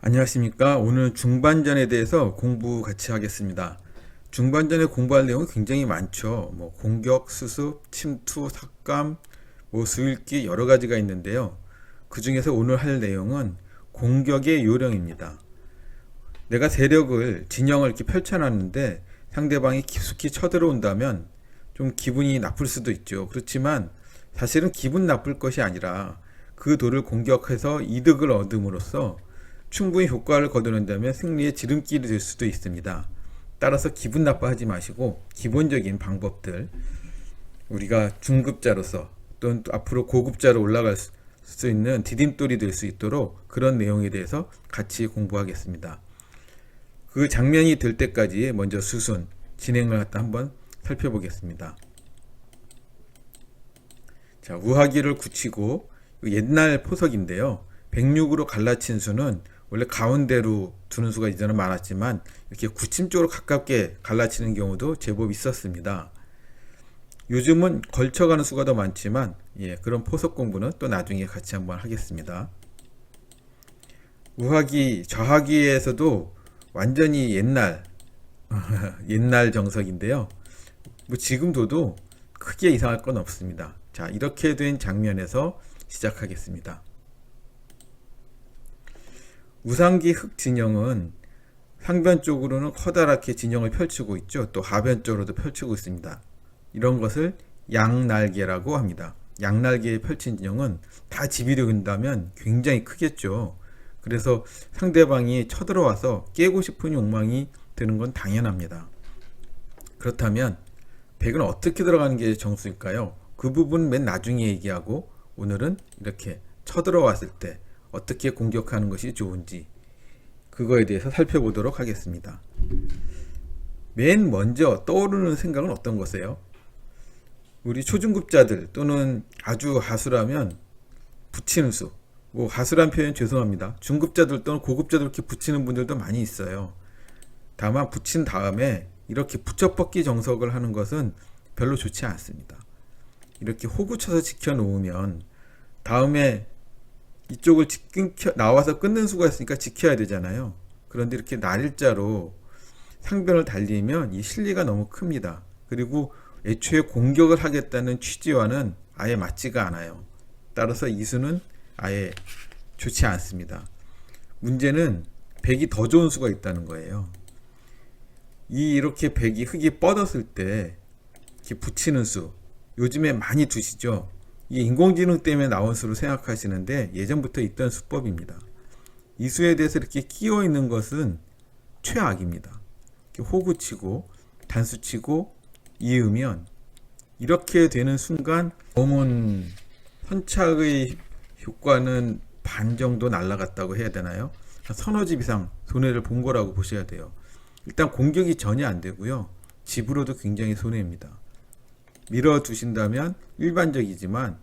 안녕하십니까. 오늘 중반전에 대해서 공부 같이 하겠습니다. 중반전에 공부할 내용이 굉장히 많죠. 뭐 공격, 수습, 침투, 삭감, 뭐 수읽기 여러 가지가 있는데요. 그 중에서 오늘 할 내용은 공격의 요령입니다. 내가 세력을 진영을 이렇게 펼쳐놨는데 상대방이 깊숙이 쳐들어온다면 좀 기분이 나쁠 수도 있죠. 그렇지만 사실은 기분 나쁠 것이 아니라 그 돌을 공격해서 이득을 얻음으로써 충분히 효과를 거두는다면 승리의 지름길이 될 수도 있습니다. 따라서 기분 나빠하지 마시고 기본적인 방법들 우리가 중급자로서 또는 또 앞으로 고급자로 올라갈 수- 수 있는 디딤돌이 될 수 있도록 그런 내용에 대해서 같이 공부하겠습니다. 그 장면이 될 때까지 먼저 수순 진행을 갖다 한번 살펴보겠습니다. 자, 우하기를 굳히고 옛날 포석인데요. 106으로 갈라친 수는 원래 가운데로 두는 수가 이전에 많았지만 이렇게 굳힘 쪽으로 가깝게 갈라치는 경우도 제법 있었습니다. 요즘은 걸쳐가는 수가 더 많지만 예, 그런 포석 공부는 또 나중에 같이 한번 하겠습니다. 우하기, 좌하기에서도 완전히 옛날 옛날 정석인데요. 뭐 지금 둬도 크게 이상할 건 없습니다. 자, 이렇게 된 장면에서 시작하겠습니다. 우상기 흑 진영은 상변 쪽으로는 커다랗게 진영을 펼치고 있죠. 또 하변 쪽으로도 펼치고 있습니다. 이런 것을 양날개라고 합니다. 양날개에 펼친 진영은 다 집이 된다면 굉장히 크겠죠. 그래서 상대방이 쳐들어와서 깨고 싶은 욕망이 드는 건 당연합니다. 그렇다면 백은 어떻게 들어가는 게 정수일까요? 그 부분 맨 나중에 얘기하고 오늘은 이렇게 쳐들어왔을 때 어떻게 공격하는 것이 좋은지 그거에 대해서 살펴보도록 하겠습니다. 맨 먼저 떠오르는 생각은 어떤 거세요? 우리 초중급자들 또는 아주 하수라면 붙이는 수. 뭐 하수란 표현 죄송합니다. 중급자들 또는 고급자들 이렇게 붙이는 분들도 많이 있어요. 다만 붙인 다음에 이렇게 붙여뻗기 정석을 하는 것은 별로 좋지 않습니다. 이렇게 호구쳐서 지켜 놓으면 다음에 이쪽을 지- 끊겨 나와서 끊는 수가 있으니까 지켜야 되잖아요. 그런데 이렇게 날일자로 상변을 달리면 이 실리가 너무 큽니다. 그리고 애초에 공격을 하겠다는 취지와는 아예 맞지가 않아요. 따라서 이 수는 아예 좋지 않습니다. 문제는 백이 더 좋은 수가 있다는 거예요. 이 이렇게 백이 흙이 뻗었을 때 이렇게 붙이는 수 요즘에 많이 두시죠. 이게 인공지능 때문에 나온 수로 생각하시는데 예전부터 있던 수법입니다. 이 수에 대해서 이렇게 끼어 있는 것은 최악입니다. 호구치고 단수치고 이으면 이렇게 되는 순간 검은 선착의 효과는 반 정도 날라갔다고 해야 되나요? 한 서너 집 이상 손해를 본 거라고 보셔야 돼요. 일단 공격이 전혀 안 되고요. 집으로도 굉장히 손해입니다. 밀어 두신다면 일반적이지만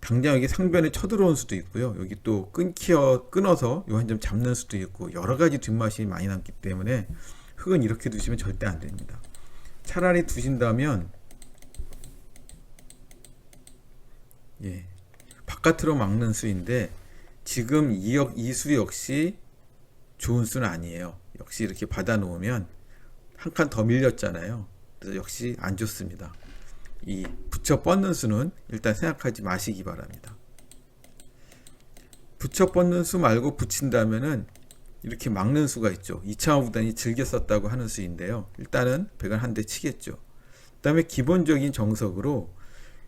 당장 여기 상변에 쳐들어온 수도 있고요. 여기 또 끊겨 끊어서 요 한 점 잡는 수도 있고 여러 가지 뒷맛이 많이 남기 때문에 흙은 이렇게 두시면 절대 안 됩니다. 차라리 두신다면 예 바깥으로 막는 수인데 지금 이역 이수 역시 좋은 수는 아니에요. 역시 이렇게 받아 놓으면 한 칸 더 밀렸잖아요. 그래서 역시 안 좋습니다. 이 붙여 뻗는 수는 일단 생각하지 마시기 바랍니다. 붙여 뻗는 수 말고 붙인다면은 이렇게 막는 수가 있죠. 이창호 구단이 즐겨 썼다고 하는 수인데요. 일단은 백을 한 대 치겠죠. 그 다음에 기본적인 정석으로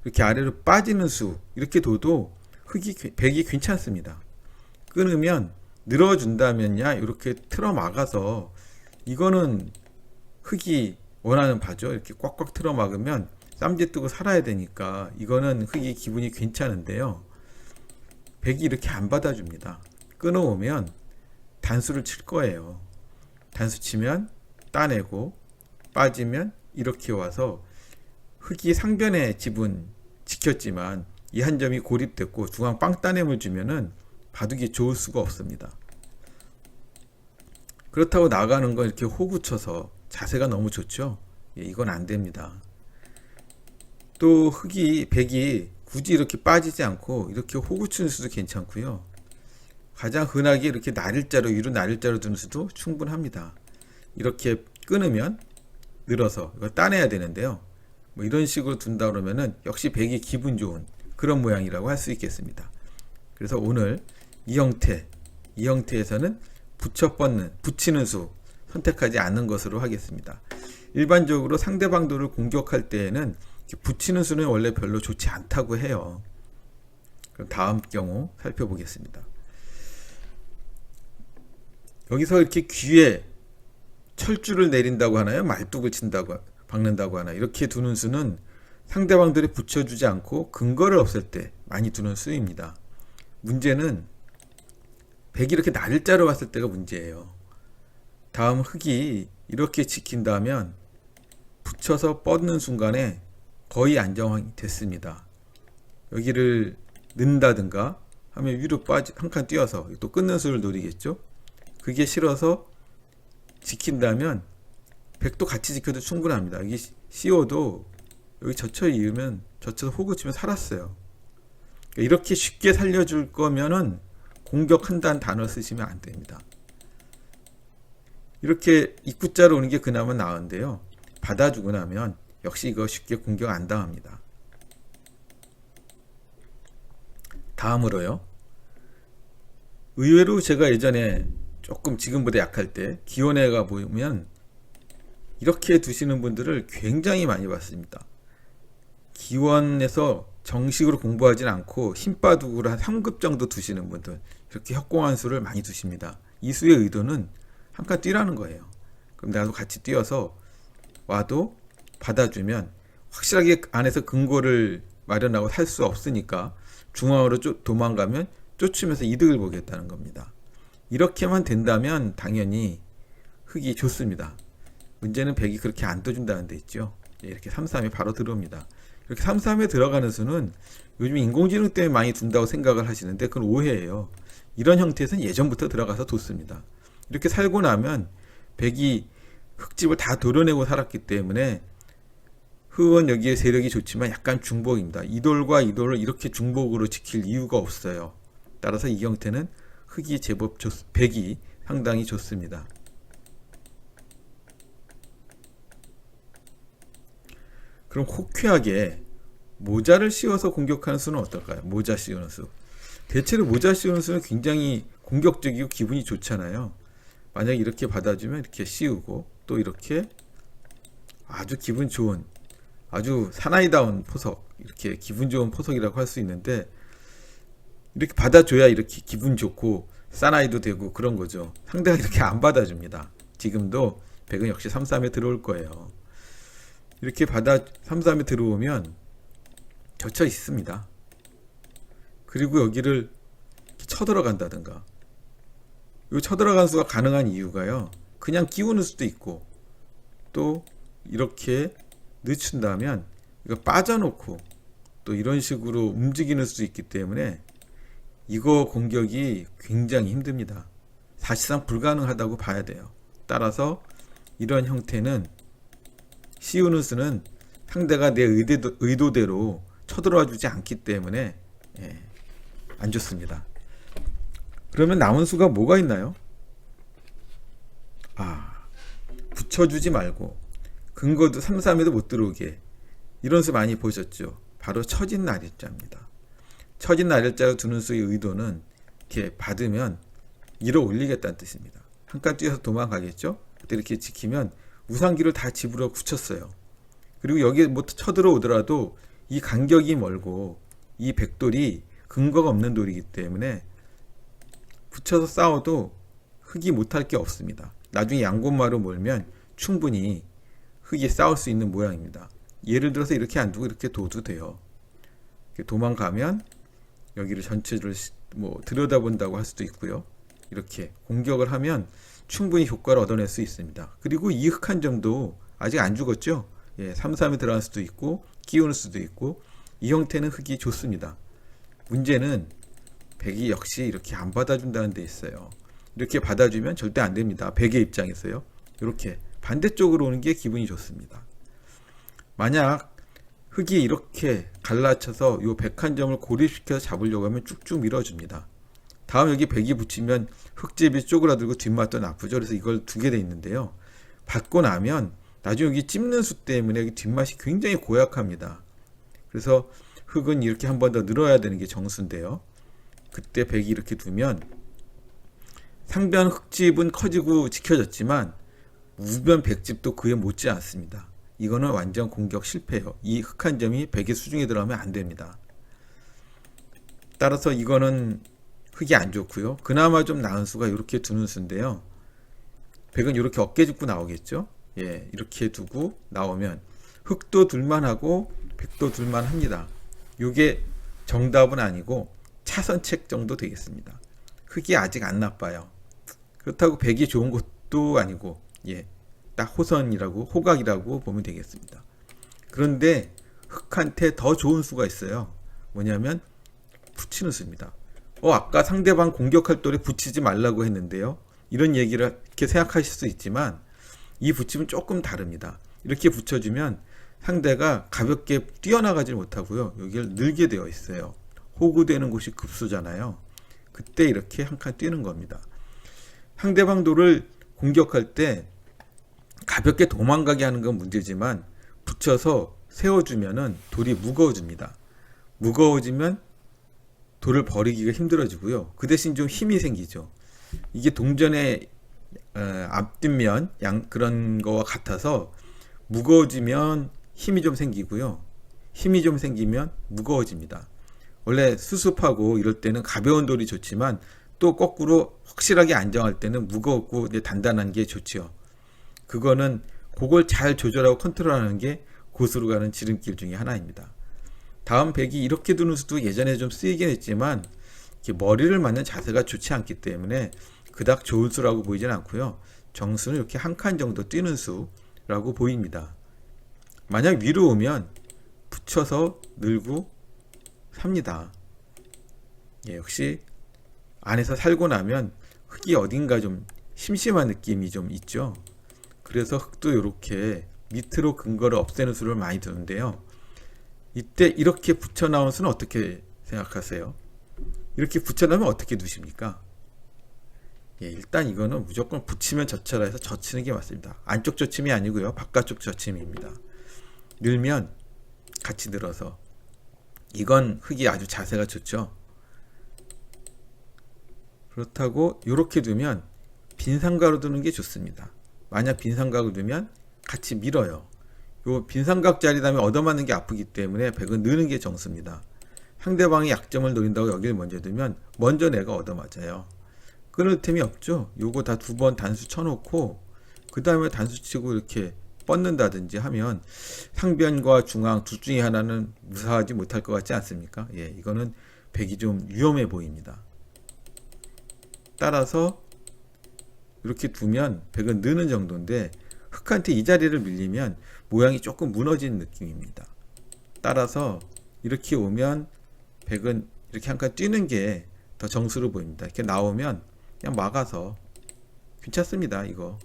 이렇게 아래로 빠지는 수 이렇게 둬도 흙이 괴- 백이 괜찮습니다. 끊으면 늘어준다면야 이렇게 틀어 막아서 이거는 흙이 원하는 바죠. 이렇게 꽉꽉 틀어 막으면 쌈지 뜨고 살아야 되니까 이거는 흙이 기분이 괜찮은데요. 백이 이렇게 안 받아줍니다. 끊어오면 단수를 칠 거예요. 단수 치면 따내고 빠지면 이렇게 와서 흙이 상변의 지분 지켰지만 이 한 점이 고립됐고 중앙 빵 따냄을 주면은 바둑이 좋을 수가 없습니다. 그렇다고 나가는 건 이렇게 호구 쳐서 자세가 너무 좋죠. 예, 이건 안 됩니다. 또 흙이 백이 굳이 이렇게 빠지지 않고 이렇게 호구 치는 수도 괜찮고요. 가장 흔하게 이렇게 날일자로 위로 날일자로 두는 수도 충분합니다. 이렇게 끊으면 늘어서 이거 따내야 되는데요. 뭐 이런 식으로 둔다 그러면은 역시 백이 기분 좋은 그런 모양이라고 할 수 있겠습니다. 그래서 오늘 이 형태, 이 형태에서는 붙여 뻗는, 붙이는 수 선택하지 않는 것으로 하겠습니다. 일반적으로 상대방도를 공격할 때에는 붙이는 수는 원래 별로 좋지 않다고 해요. 그럼 다음 경우 살펴보겠습니다. 여기서 이렇게 귀에 철줄을 내린다고 하나요? 말뚝을 친다고 박는다고 하나 이렇게 두는 수는 상대방들이 붙여주지 않고 근거를 없앨 때 많이 두는 수입니다. 문제는 백이 이렇게 날짜로 봤을 때가 문제예요. 다음 흙이 이렇게 지킨다면 붙여서 뻗는 순간에 거의 안정이 됐습니다. 여기를 는다든가 하면 위로 빠지 한 칸 뛰어서 또 끊는 수를 노리겠죠. 그게 싫어서 지킨다면 백도 같이 지켜도 충분합니다. 여기 CO도 여기 젖혀 이으면 젖혀서 호구 치면 살았어요. 그러니까 이렇게 쉽게 살려줄 거면은 공격한다는 단어 쓰시면 안 됩니다. 이렇게 입구자로 오는 게 그나마 나은데요. 받아주고 나면 역시 이거 쉽게 공격 안 당합니다. 다음으로요. 의외로 제가 예전에 조금 지금보다 약할 때 기원회가 보면 이렇게 두시는 분들을 굉장히 많이 봤습니다. 기원에서 정식으로 공부하진 않고 힘바둑으로 한 3급 정도 두시는 분들 이렇게 협공한 수를 많이 두십니다. 이 수의 의도는 한칸 뛰라는 거예요. 그럼 나도 같이 뛰어서 와도 받아주면 확실하게 안에서 근거를 마련하고 살 수 없으니까 중앙으로 쫓, 도망가면 쫓으면서 이득을 보겠다는 겁니다. 이렇게만 된다면 당연히 흙이 좋습니다. 문제는 백이 그렇게 안 떠준다는 데 있죠. 예, 이렇게 3, 3이 바로 들어옵니다. 이렇게 3, 3에 들어가는 수는 요즘 인공지능 때문에 많이 둔다고 생각을 하시는데 그건 오해예요. 이런 형태에서는 예전부터 들어가서 뒀습니다. 이렇게 살고 나면 백이 흙집을 다 도려내고 살았기 때문에 흙은 여기에 세력이 좋지만 약간 중복입니다. 이돌과 이돌을 이렇게 중복으로 지킬 이유가 없어요. 따라서 이 형태는 흙이 제법 좋, 백이 상당히 좋습니다. 그럼 호쾌하게 모자를 씌워서 공격하는 수는 어떨까요? 모자 씌우는 수. 대체로 모자 씌우는 수는 굉장히 공격적이고 기분이 좋잖아요. 만약 이렇게 받아주면 이렇게 씌우고 또 이렇게 아주 기분 좋은 아주 사나이다운 포석 이렇게 기분 좋은 포석이라고 할 수 있는데 이렇게 받아줘야 이렇게 기분 좋고 사나이도 되고 그런 거죠. 상대가 이렇게 안 받아줍니다. 지금도 백은 역시 3, 3에 들어올 거예요. 이렇게 받아 3, 3에 들어오면 젖혀 있습니다. 그리고 여기를 쳐들어간다든가 이 쳐들어간 수가 가능한 이유가요. 그냥 끼우는 수도 있고 또 이렇게 늦춘다면 이거 빠져놓고 또 이런 식으로 움직이는 수도 있기 때문에 이거 공격이 굉장히 힘듭니다. 사실상 불가능하다고 봐야 돼요. 따라서 이런 형태는 수는 상대가 내 의도, 의도대로 쳐들어와 주지 않기 때문에 예, 안 좋습니다. 그러면 남은 수가 뭐가 있나요? 아, 붙여주지 말고 근거도 3, 3에도 못 들어오게 이런 수 많이 보셨죠? 바로 처진 날일자입니다. 처진 날일자로 두는 수의 의도는 이렇게 받으면 밀어 올리겠다는 뜻입니다. 한칸 뛰어서 도망가겠죠? 이렇게 지키면 우상기를 다 집으로 굳혔어요. 그리고 여기에 뭐 쳐들어오더라도 이 간격이 멀고 이 백돌이 근거가 없는 돌이기 때문에 붙여서 싸워도 흙이 못할 게 없습니다. 나중에 양곤마로 몰면 충분히 흙이 싸울 수 있는 모양입니다. 예를 들어서 이렇게 안 두고 이렇게 둬도 돼요. 도망가면 여기를 전체를 뭐 들여다본다고 할 수도 있고요. 이렇게 공격을 하면 충분히 효과를 얻어낼 수 있습니다. 그리고 이 흑 한 점도 아직 안 죽었죠. 예, 3, 3이 들어갈 수도 있고 끼우는 수도 있고 이 형태는 흙이 좋습니다. 문제는 백이 역시 이렇게 안 받아준다는 데 있어요. 이렇게 받아주면 절대 안 됩니다. 백의 입장에서요. 이렇게 반대쪽으로 오는 게 기분이 좋습니다. 만약 흙이 이렇게 갈라쳐서 요 백한 점을 고립시켜서 잡으려고 하면 쭉쭉 밀어줍니다. 다음 여기 백이 붙이면 흙집이 쪼그라들고 뒷맛도 나쁘죠. 그래서 이걸 두게 돼 있는데요. 받고 나면 나중에 여기 찝는 수 때문에 뒷맛이 굉장히 고약합니다. 그래서 흙은 이렇게 한 번 더 늘어야 되는 게 정수인데요. 그때 백이 이렇게 두면 상변 흙집은 커지고 지켜졌지만 우변 백집도 그에 못지 않습니다. 이거는 완전 공격 실패예요. 이 흙한 점이 백의 수중에 들어가면 안 됩니다. 따라서 이거는 흙이 안 좋고요. 그나마 좀 나은 수가 이렇게 두는 수인데요. 백은 이렇게 어깨 짚고 나오겠죠. 예, 이렇게 두고 나오면 흙도 둘만 하고 백도 둘만 합니다. 이게 정답은 아니고 차선책 정도 되겠습니다. 흙이 아직 안 나빠요. 그렇다고 백이 좋은 것도 아니고 예, 딱 호선이라고 호각이라고 보면 되겠습니다. 그런데 흙한테 더 좋은 수가 있어요. 뭐냐면 붙이는 수입니다. 어, 아까 상대방 공격할 돌에 붙이지 말라고 했는데요. 이런 얘기를 이렇게 생각하실 수 있지만 이 붙임은 조금 다릅니다. 이렇게 붙여주면 상대가 가볍게 뛰어나가지 못하고요. 여기를 늘게 되어 있어요. 호구되는 곳이 급수잖아요. 그때 이렇게 한 칸 뛰는 겁니다. 상대방 돌을 공격할 때 가볍게 도망가게 하는 건 문제지만 붙여서 세워주면은 돌이 무거워집니다. 무거워지면 돌을 버리기가 힘들어지고요. 그 대신 좀 힘이 생기죠. 이게 동전의 어, 앞뒷면 양 그런 거와 같아서 무거워지면 힘이 좀 생기고요. 힘이 좀 생기면 무거워집니다. 원래 수습하고 이럴 때는 가벼운 돌이 좋지만 또 거꾸로 확실하게 안정할 때는 무겁고 단단한 게 좋지요. 그거는 그걸 잘 조절하고 컨트롤하는 게 고수로 가는 지름길 중에 하나입니다. 다음 백이 이렇게 두는 수도 예전에 좀 쓰이긴 했지만 머리를 맞는 자세가 좋지 않기 때문에 그닥 좋은 수라고 보이진 않고요. 정수는 이렇게 한 칸 정도 뛰는 수라고 보입니다. 만약 위로 오면 붙여서 늘고 삽니다. 예, 역시 안에서 살고 나면 흙이 어딘가 좀 심심한 느낌이 좀 있죠. 그래서 흙도 이렇게 밑으로 근거를 없애는 수를 많이 두는데요. 이때 이렇게 붙여 나온 수는 어떻게 생각하세요? 이렇게 붙여 나면 어떻게 두십니까? 예, 일단 이거는 무조건 붙이면 젖혀라 해서 젖히는 게 맞습니다. 안쪽 젖힘이 아니고요. 바깥쪽 젖힘입니다. 늘면 같이 늘어서 이건 흙이 아주 자세가 좋죠. 그렇다고 이렇게 두면 빈상가로 두는 게 좋습니다. 만약 빈상각을 두면 같이 밀어요. 요 빈 삼각 자리라면 얻어맞는 게 아프기 때문에 백은 느는 게 정수입니다. 상대방이 약점을 노린다고 여기를 먼저 두면 먼저 내가 얻어맞아요. 끊을 틈이 없죠. 요거 다 두 번 단수 쳐놓고 그 다음에 단수 치고 이렇게 뻗는다든지 하면 상변과 중앙 둘 중에 하나는 무사하지 못할 것 같지 않습니까? 예, 이거는 백이 좀 위험해 보입니다. 따라서 이렇게 두면 백은 느는 정도인데 흙한테 이 자리를 밀리면 모양이 조금 무너진 느낌입니다. 따라서 이렇게 오면 백은 이렇게 한 칸 뛰는 게 더 정수로 보입니다. 이렇게 나오면 그냥 막아서 괜찮습니다. 이거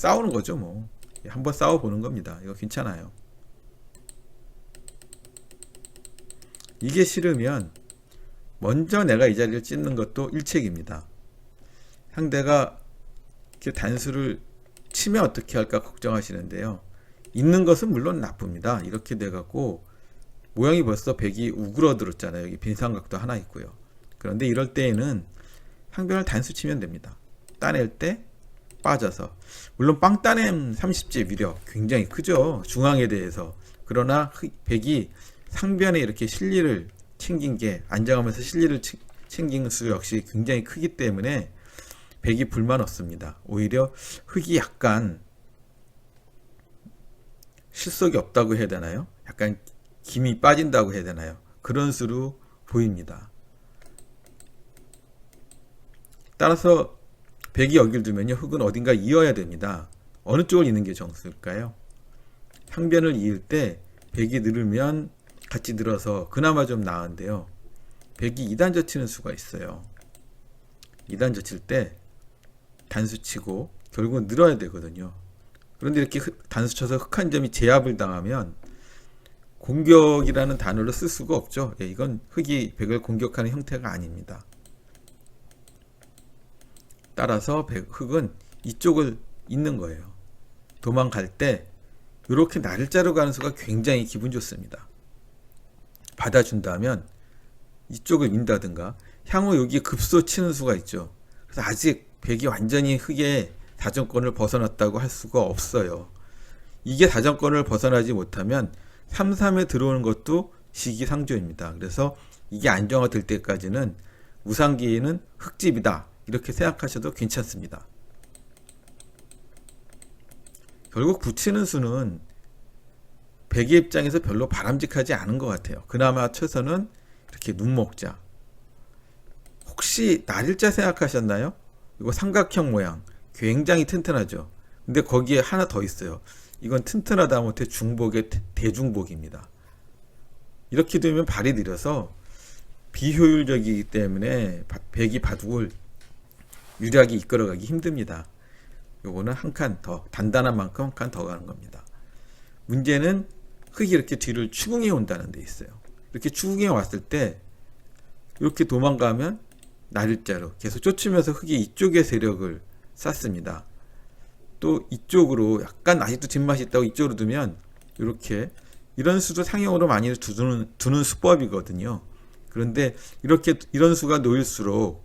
싸우는 거죠 뭐 한번 싸워 보는 겁니다. 이거 괜찮아요. 이게 싫으면 먼저 내가 이 자리를 찢는 것도 일책입니다. 상대가 이렇게 단수를 치면 어떻게 할까 걱정하시는데요. 있는 것은 물론 나쁩니다. 이렇게 돼갖고 모양이 벌써 백이 우그러들었잖아요. 여기 빈삼각도 하나 있고요. 그런데 이럴 때에는 항변을 단수 치면 됩니다. 따낼 때 빠져서 물론 빵 따냄 30제 위력 굉장히 크죠. 중앙에 대해서 그러나 백이 상변에 이렇게 실리를 챙긴 게 안정하면서 실리를 챙긴 수 역시 굉장히 크기 때문에 백이 불만 없습니다. 오히려 흙이 약간 실속이 없다고 해야 되나요? 약간 김이 빠진다고 해야 되나요? 그런 수로 보입니다. 따라서 백이 여길 두면요. 흙은 어딘가 이어야 됩니다. 어느 쪽을 이는 게 정수일까요? 상변을 이을 때 백이 늘으면 같이 늘어서 그나마 좀 나은데요. 백이 2단 젖히는 수가 있어요. 2단 젖힐 때 단수 치고 결국은 늘어야 되거든요. 그런데 이렇게 단수 쳐서 흑 한 점이 제압을 당하면 공격이라는 단어를 쓸 수가 없죠. 예, 이건 흙이 백을 공격하는 형태가 아닙니다. 따라서 백- 흙은 이쪽을 잇는 거예요. 도망갈 때 이렇게 날짜로 가는 수가 굉장히 기분 좋습니다. 받아준다면 이쪽을 민다든가 향후 여기 급소 치는 수가 있죠. 그래서 아직 백이 완전히 흙의 다정권을 벗어났다고 할 수가 없어요. 이게 다정권을 벗어나지 못하면 3, 3에 들어오는 것도 시기상조입니다. 그래서 이게 안정화될 때까지는 우상기는 흙집이다. 이렇게 생각하셔도 괜찮습니다. 결국 붙이는 수는 백의 입장에서 별로 바람직하지 않은 것 같아요. 그나마 최선은 이렇게 눈목자. 혹시 날일자 생각하셨나요? 이거 삼각형 모양 굉장히 튼튼하죠. 근데 거기에 하나 더 있어요. 이건 튼튼하다 못해 중복의 대- 대중복입니다. 이렇게 되면 발이 느려서 비효율적이기 때문에 바- 백이 바둑을 유리하게 이끌어가기 힘듭니다. 요거는 한 칸 더 단단한 만큼 한 칸 더 가는 겁니다. 문제는 흙이 이렇게 뒤를 추궁해 온다는 데 있어요. 이렇게 추궁해 왔을 때 이렇게 도망가면 날일자로 계속 쫓으면서 흙이 이쪽의 세력을 쌓습니다. 또 이쪽으로 약간 아직도 뒷맛이 있다고 이쪽으로 두면 이렇게 이런 수도 상형으로 많이 두는, 두는 수법이거든요. 그런데 이렇게 이런 수가 놓일수록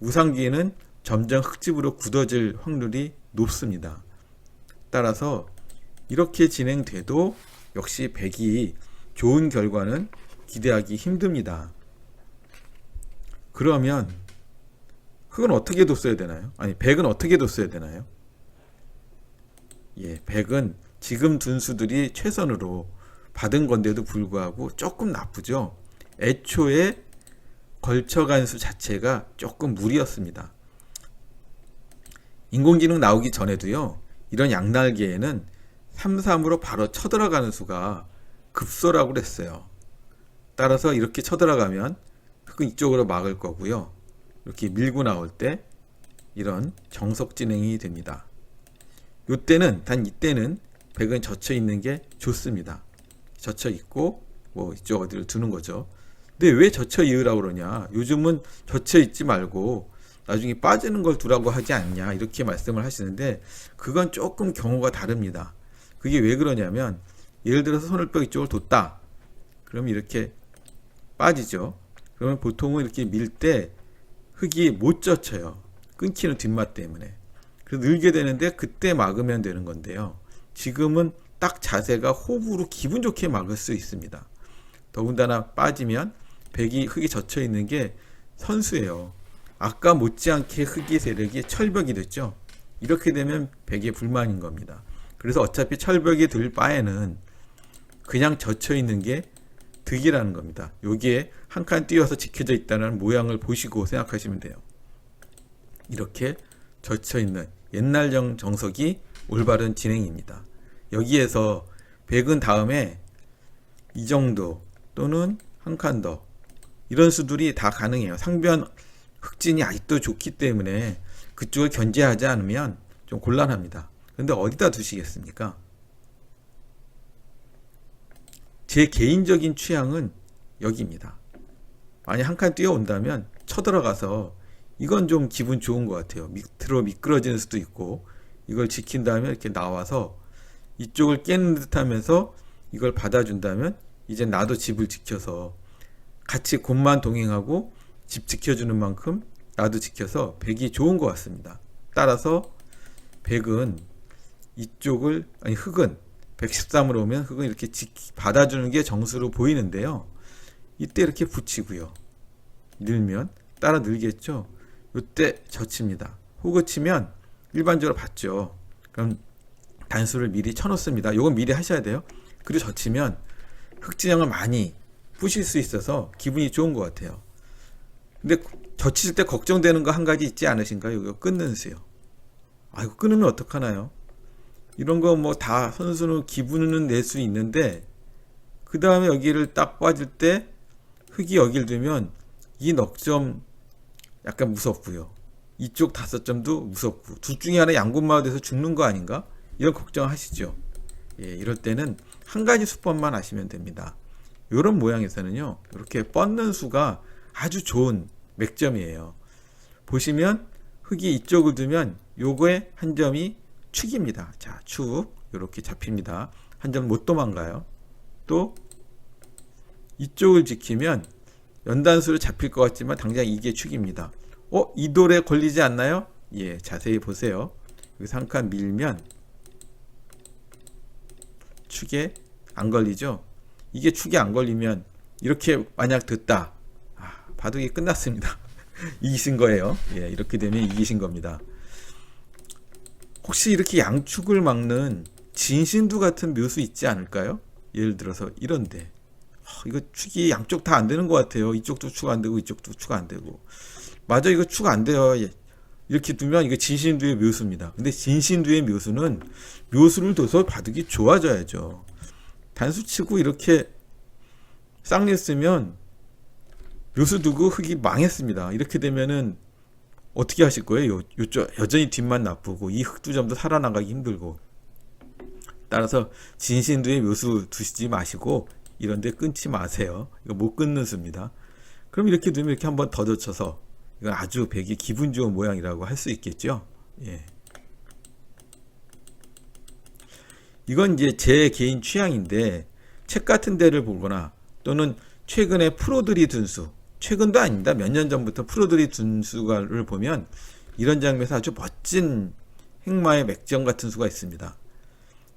우상기에는 점점 흙집으로 굳어질 확률이 높습니다. 따라서 이렇게 진행돼도 역시 백이 좋은 결과는 기대하기 힘듭니다. 그러면 흙은 어떻게 뒀어야 되나요? 아니 백은 어떻게 뒀어야 되나요? 예, 백은 지금 둔 수들이 최선으로 받은 건데도 불구하고 조금 나쁘죠. 애초에 걸쳐간 수 자체가 조금 무리였습니다. 인공지능 나오기 전에도요, 이런 양날개에는 3, 3으로 바로 쳐들어가는 수가 급소라고 그랬어요. 따라서 이렇게 쳐들어가면 흙은 이쪽으로 막을 거고요. 이렇게 밀고 나올 때 이런 정석 진행이 됩니다. 요때는 단 이때는 백은 젖혀 있는 게 좋습니다. 젖혀 있고 뭐 이쪽 어디를 두는 거죠. 근데 왜 젖혀 이으라고 그러냐? 요즘은 젖혀 있지 말고 나중에 빠지는 걸 두라고 하지 않냐 이렇게 말씀을 하시는데 그건 조금 경우가 다릅니다. 그게 왜 그러냐면 예를 들어서 손을 뼈 이쪽을 뒀다. 그럼 이렇게 빠지죠. 그러면 보통은 이렇게 밀 때 흙이 못 젖혀요. 끊기는 뒷맛 때문에. 그래서 늘게 되는데 그때 막으면 되는 건데요. 지금은 딱 자세가 호흡으로 기분 좋게 막을 수 있습니다. 더군다나 빠지면 백이 흙이 젖혀 있는 게 선수예요. 아까 못지않게 흙의 세력이 철벽이 됐죠. 이렇게 되면 백의 불만인 겁니다. 그래서 어차피 철벽이 들 바에는 그냥 젖혀 있는 게 득이라는 겁니다. 여기에 한 칸 띄어서 지켜져 있다는 모양을 보시고 생각하시면 돼요. 이렇게 젖혀 있는 옛날형 정석이 올바른 진행입니다. 여기에서 백은 다음에 이 정도 또는 한 칸 더 이런 수들이 다 가능해요. 상변 흑진이 아직도 좋기 때문에 그쪽을 견제하지 않으면 좀 곤란합니다. 근데 어디다 두시겠습니까? 제 개인적인 취향은 여기입니다. 만약 한 칸 뛰어온다면 쳐들어가서 이건 좀 기분 좋은 것 같아요. 밑으로 미끄러지는 수도 있고 이걸 지킨 다음에 이렇게 나와서 이쪽을 깨는 듯 하면서 이걸 받아준다면 이제 나도 집을 지켜서 같이 곳만 동행하고 집 지켜주는 만큼 나도 지켜서 백이 좋은 것 같습니다. 따라서 백은 이쪽을 아니 흙은 113으로 오면 흙은 이렇게 지, 받아주는 게 정수로 보이는데요. 이때 이렇게 붙이고요. 늘면 따라 늘겠죠. 이때 젖힙니다. 호그 치면 일반적으로 받죠. 그럼 단수를 미리 쳐놓습니다. 요건 미리 하셔야 돼요. 그리고 젖히면 흙진영을 많이 부실 수 있어서 기분이 좋은 것 같아요. 근데 젖힐 때 걱정되는 거 한 가지 있지 않으신가요? 이거 끊는 수요. 아, 이거 끊으면 어떡하나요? 이런 거 뭐 다 선수는 기분은 낼 수 있는데, 그 다음에 여기를 딱 빠질 때 흙이 여길 두면 이 넉점 약간 무섭고요. 이쪽 다섯 점도 무섭고, 둘 중에 하나 양곳마다 돼서 죽는 거 아닌가? 이런 걱정하시죠. 예, 이럴 때는 한 가지 수법만 아시면 됩니다. 이런 모양에서는요, 이렇게 뻗는 수가 아주 좋은 맥점이에요. 보시면 흙이 이쪽을 두면 요거의 한 점이 축입니다. 자, 축 이렇게 잡힙니다. 한 점 못 도망가요. 또 이쪽을 지키면 연단수로 잡힐 것 같지만 당장 이게 축입니다. 어? 이 돌에 걸리지 않나요? 예, 자세히 보세요. 여기서 한 칸 밀면 축에 안 걸리죠? 이게 축에 안 걸리면 이렇게 만약 됐다. 아, 바둑이 끝났습니다. 이기신 거예요. 예, 이렇게 되면 이기신 겁니다. 혹시 이렇게 양축을 막는 진신두 같은 묘수 있지 않을까요? 예를 들어서 이런데 아, 이거 축이 양쪽 다 안 되는 것 같아요. 이쪽도 축 안 되고 이쪽도 축 안 되고 맞아 이거 축 안 돼요. 예. 이렇게 두면 이거 진신두의 묘수입니다. 근데 진신두의 묘수는 묘수를 둬서 바둑이 좋아져야죠. 단수 치고 이렇게 쌍리 쓰면 묘수 두고 흙이 망했습니다. 이렇게 되면은 어떻게 하실 거예요? 요, 요쪽 여전히 뒷만 나쁘고 이 흙두점도 살아나가기 힘들고 따라서 진신두의 묘수 두시지 마시고 이런데 끊지 마세요. 이거 못 끊는 수입니다. 그럼 이렇게 두면 이렇게 한번 더 젖혀서 이건 아주 백이 기분 좋은 모양이라고 할 수 있겠죠. 예. 이건 이제 제 개인 취향인데 책 같은 데를 보거나 또는 최근에 프로들이 둔 수, 최근도 아닙니다. 몇 년 전부터 프로들이 둔 수를 보면 이런 장면에서 아주 멋진 행마의 맥점 같은 수가 있습니다.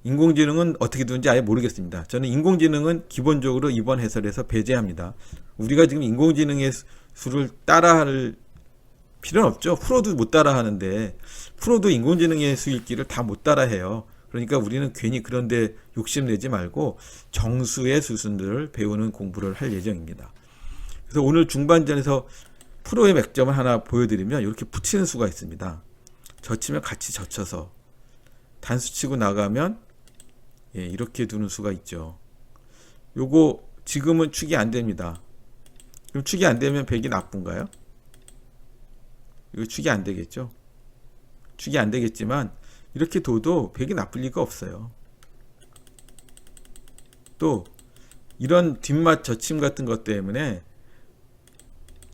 인공지능은 어떻게 두는지 아예 모르겠습니다. 저는 인공지능은 기본적으로 이번 해설에서 배제합니다. 우리가 지금 인공지능의 수를 따라할 필요는 없죠. 프로도 못 따라하는데 프로도 인공지능의 수일기를 다 못 따라해요. 그러니까 우리는 괜히 그런데 욕심내지 말고 정수의 수순들을 배우는 공부를 할 예정입니다. 그래서 오늘 중반전에서 프로의 맥점을 하나 보여드리면 이렇게 붙이는 수가 있습니다. 젖히면 같이 젖혀서 단수 치고 나가면 예, 이렇게 두는 수가 있죠. 요거 지금은 축이 안 됩니다. 그럼 축이 안 되면 백이 나쁜가요? 이거 축이 안 되겠죠. 축이 안 되겠지만 이렇게 둬도 백이 나쁠 리가 없어요. 또 이런 뒷맛 젖힘 같은 것 때문에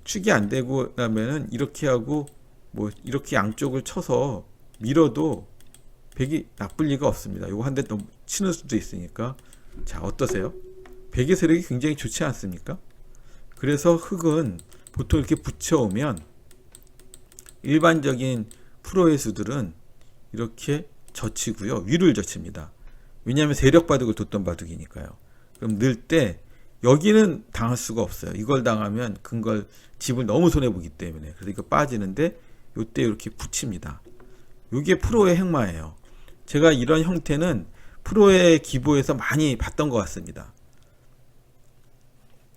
축이 안 되고 나면은 이렇게 하고 뭐 이렇게 양쪽을 쳐서 밀어도 백이 나쁠 리가 없습니다. 이거 한대더 치는 수도 있으니까 자 어떠세요? 백의 세력이 굉장히 좋지 않습니까? 그래서 흙은 보통 이렇게 붙여오면 일반적인 프로의 수들은 이렇게 젖히고요. 위를 젖힙니다. 왜냐하면 세력 바둑을 뒀던 바둑이니까요. 그럼 넣을 때 여기는 당할 수가 없어요. 이걸 당하면 근걸 집을 너무 손해 보기 때문에 그래서 이거 빠지는데 요때 이렇게 붙입니다. 이게 프로의 행마예요. 제가 이런 형태는 프로의 기보에서 많이 봤던 것 같습니다.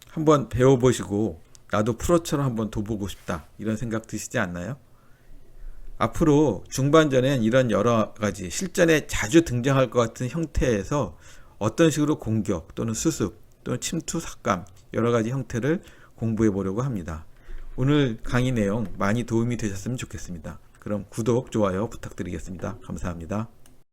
한번 배워보시고 나도 프로처럼 한번 둬보고 싶다 이런 생각 드시지 않나요? 앞으로 중반전엔 이런 여러 가지 실전에 자주 등장할 것 같은 형태에서 어떤 식으로 공격 또는 수습 또는 침투 삭감 여러 가지 형태를 공부해 보려고 합니다. 오늘 강의 내용 많이 도움이 되셨으면 좋겠습니다. 그럼 구독, 좋아요 부탁드리겠습니다. 감사합니다.